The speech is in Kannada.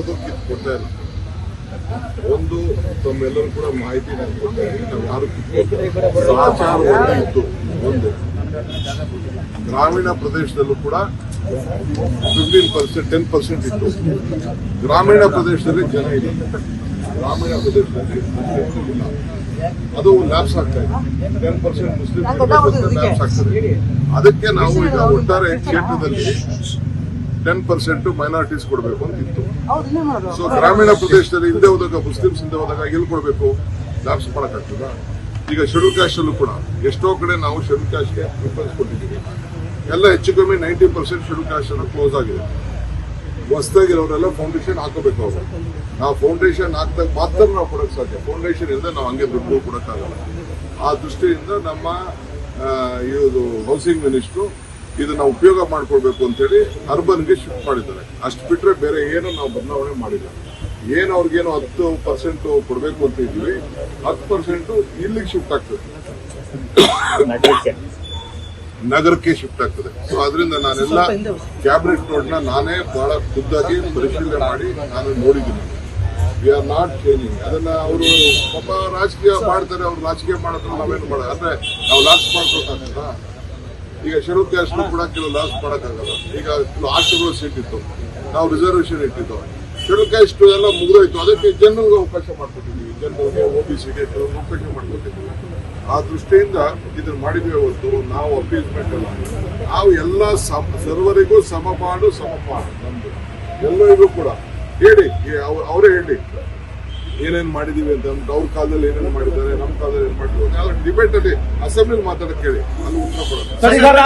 ಯಾರ್ದು ಕಿತ್ಕೊಡ್ತಾ ಇಲ್ಲ. ಒಂದು ತಮ್ಮೆಲ್ಲರೂ ಕೂಡ ಮಾಹಿತಿ ನಾನು ಕೊಡ್ತಾ ಇದ್ದೀನಿ ನಾವು ಯಾರು ಇತ್ತು ಒಂದು. ಗ್ರಾಮೀಣ ಪ್ರದೇಶದಲ್ಲೂ ಕೂಡ ಫಿಫ್ಟೀನ್ ಪರ್ಸೆಂಟ್ ಟೆನ್ ಪರ್ಸೆಂಟ್ ಇತ್ತು. ಗ್ರಾಮೀಣ ಪ್ರದೇಶದಲ್ಲಿ ಜನ ಇಲ್ಲ. ಗ್ರಾಮೀಣ ಪ್ರದೇಶದಲ್ಲಿ ಇಲ್ಲ. ಅದು ಲ್ಯಾಪ್ಸ್ ಆಗ್ತಾ ಇದೆ. ಟೆನ್ ಪರ್ಸೆಂಟ್ ಮುಸ್ಲಿಂ ಲ್ಯಾಬ್ಸ್ ಆಗ್ತದೆ ಅದಕ್ಕೆ ನಾವು ಈಗ ಒಟ್ಟಾರೆ ಕ್ಷೇತ್ರದಲ್ಲಿ ಟೆನ್ ಪರ್ಸೆಂಟ್ ಮೈನಾರಿಟೀಸ್ ಕೊಡಬೇಕು ಅಂತ ಇತ್ತು. ಸೊ ಗ್ರಾಮೀಣ ಪ್ರದೇಶದಲ್ಲಿ ಹಿಂದೆ ಹೋದಾಗ ಮುಸ್ಲಿಮ್ಸ್ ಹಿಂದೆ ಹೋದಾಗ ಎಲ್ಲಿ ಕೊಡಬೇಕು? ಜಾಬ್ಸ್ ಮಾಡಕ್ಕಾಗ್ತದ? ಈಗ ಶೆಡ್ಯೂಲ್ ಕ್ಯಾಸ್ಟ್ ಅಲ್ಲೂ ಕೂಡ ಎಷ್ಟೋ ಕಡೆ ನಾವು ಶೆಡ್ಯೂಲ್ ಕ್ಯಾಸ್ಟ್ಗೆ ಪ್ರಿಫರೆನ್ಸ್ ಕೊಟ್ಟಿದ್ದೀವಿ. ಎಲ್ಲ ಹೆಚ್ಚು ಕಮ್ಮಿ ನೈಂಟಿ ಪರ್ಸೆಂಟ್ ಶೆಡ್ಯೂಲ್ ಕ್ಯಾಸ್ಟ್ ಅನ್ನು ಕ್ಲೋಸ್ ಆಗಿದೆ. ಹೊಸದಾಗಿರೋರೆಲ್ಲ ಫೌಂಡೇಶನ್ ಹಾಕೋಬೇಕು ಅವರು. ನಾವು ಫೌಂಡೇಶನ್ ಹಾಕ್ದಾಗ ಮಾತ್ರ ನಾವು ಕೊಡಕ್ಕೆ ಸಾಧ್ಯ. ಫೌಂಡೇಶನ್ ಇಲ್ಲದೆ ನಾವು ಹಂಗೆ ದುಡ್ಡು ಕೊಡೋಕ್ಕಾಗಲ್ಲ. ಆ ದೃಷ್ಟಿಯಿಂದ ನಮ್ಮ ಇದು ಹೌಸಿಂಗ್ ಮಿನಿಸ್ಟ್ರು ಇದನ್ನ ಉಪಯೋಗ ಮಾಡ್ಕೊಳ್ಬೇಕು ಅಂತೇಳಿ ಅರ್ಬನ್ಗೆ ಶಿಫ್ಟ್ ಮಾಡಿದ್ದಾರೆ. ಅಷ್ಟು ಬಿಟ್ರೆ ಬೇರೆ ಏನು ನಾವು ಬದಲಾವಣೆ ಮಾಡಿಲ್ಲ. ಏನು ಅವ್ರಿಗೇನು ಹತ್ತು ಪರ್ಸೆಂಟ್ ಕೊಡಬೇಕು ಅಂತ ಇದ್ವಿ ಹತ್ತು ಪರ್ಸೆಂಟ್ ಇಲ್ಲಿಗೆ ಶಿಫ್ಟ್ ಆಗ್ತದೆ. ನಗರಕ್ಕೆ. ಶಿಫ್ಟ್ ಆಗ್ತದೆ. ಸೊ ಅದರಿಂದ ನಾನೆಲ್ಲ ಕ್ಯಾಬಿನೆಟ್ ನೋಡ್ನ ನಾನೇ ಬಹಳ ಖುದ್ದಾಗಿ ಪರಿಶೀಲನೆ ಮಾಡಿ ನಾನು ನೋಡಿದ್ದೀನಿ. ವಿ ಆರ್ ನಾಟ್ ಚೇಂಜಿಂಗ್ ಅದನ್ನ ಅವರು ಪಾಪ ರಾಜಕೀಯ ಮಾಡ್ತಾರೆ ಅವ್ರು ರಾಜಕೀಯ ಮಾಡೋದ್ರ ನಾವೇನು ಮಾಡೋದು ಅಂದ್ರೆ ನಾವು ಲಾಸ್ ಮಾಡ್ಕೊಳಕ್ಕಾಗಲ್ಲ ಈಗ ಶೆಡ್ಯೂಲ್ ಕ್ಯಾಸ್ಟ್ ಕೂಡ ಕೆಲವು ಲಾಸ್ ಮಾಡೋಕ್ಕಾಗಲ್ಲ. ಈಗ ಕೆಲವು ಸೀಟ್ ನಾವು ರಿಸರ್ವೇಶನ್ ಇಟ್ಟಿದ್ದು. ಶೆಡ್ಯೂಲ್ ಕ್ಯಾಸ್ಟ್ ಎಲ್ಲ ಮುಗಿದೋಯ್ತು. ಅದಕ್ಕೆ ಜನರಿಗೆ ಅವಕಾಶ ಮಾಡ್ಕೊಟ್ಟಿದ್ದೀವಿ. ಜನರಿಗೆ ಒ ಬಿ ಸಿಗೆ ಕೆಲವು ಅವಕಾಶ ಮಾಡ್ಕೊಟ್ಟಿದ್ದೀವಿ. ಆ ದೃಷ್ಟಿಯಿಂದ ಇದನ್ನು ಮಾಡಿದ್ವಿ ಹೊರತು ನಾವು ಅಪೀಸ್ಮೆಂಟ್ ಅಲ್ಲ ನಾವು ಎಲ್ಲ ಸಮ, ಸರ್ವರಿಗೂ ಸಮಪಾಡು ಸಮಪಾಡು ನಮ್ದು. ಎಲ್ಲರಿಗೂ ಕೂಡ. ಹೇಳಿ ಅವರೇ ಹೇಳಿ. ಏನೇನ್ ಮಾಡಿದೀವಿ ಅಂತ ಅಂದ್ಬಿಟ್ಟು ಅವ್ರ ಕಾಲದಲ್ಲಿ ಏನೇನು ಮಾಡಿದ್ದಾರೆ, ನಮ್ಮ ಕಾಲದಲ್ಲಿ ಏನ್ ಮಾಡಿದ್ರು ಡಿಬೇಟ್ ಅಲ್ಲಿ ಅಸೆಂಬ್ಲಿ ಮಾತಾಡಕ್ಕೆ ಹೇಳಿ ಅಲ್ಲಿ ಉತ್ತರ ಕೊಡೋದು.